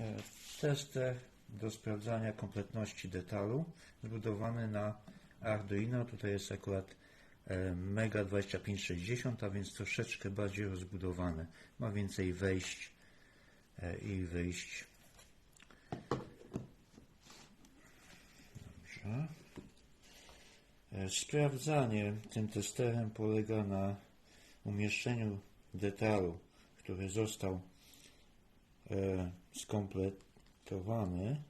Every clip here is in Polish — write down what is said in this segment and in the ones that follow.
E, Tester do sprawdzania kompletności detalu zbudowany na Arduino. Tutaj jest akurat e, Mega 2560, a więc troszeczkę bardziej rozbudowane. Ma więcej wejść e, i wyjść. Dobrze. Sprawdzanie tym testerem polega na umieszczeniu detalu, który został skompletowany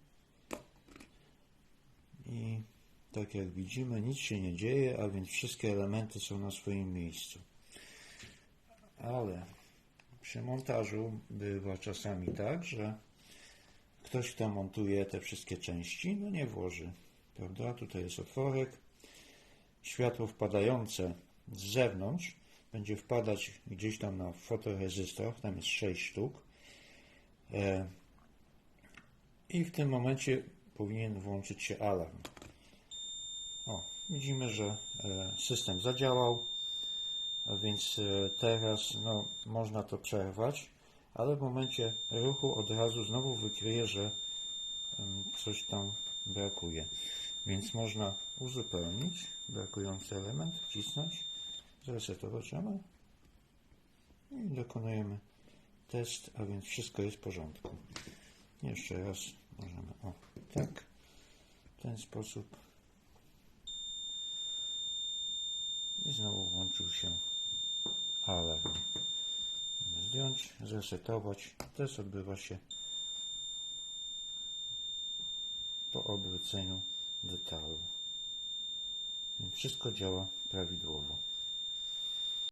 i tak jak widzimy nic się nie dzieje, a więc wszystkie elementy są na swoim miejscu. Ale przy montażu bywa czasami tak, że ktoś, kto montuje te wszystkie części, no nie włoży, prawda? Tutaj jest otworek, światło wpadające z zewnątrz będzie wpadać gdzieś tam na fotorezystor, tam jest 6 sztuk. E, I w tym momencie powinien włączyć się alarm. O, widzimy, że e, system zadziałał, więc e, teraz no, można to przerwać, ale w momencie ruchu od razu znowu wykryje, że coś tam brakuje. Więc można uzupełnić brakujący element, wcisnąć, zresetować i dokonujemy test, a więc wszystko jest w porządku. Jeszcze raz możemy, o tak, w ten sposób i znowu włączył się alarm. Możemy zdjąć, zresetować. Test odbywa się po obróceniu detalu. Wszystko działa prawidłowo.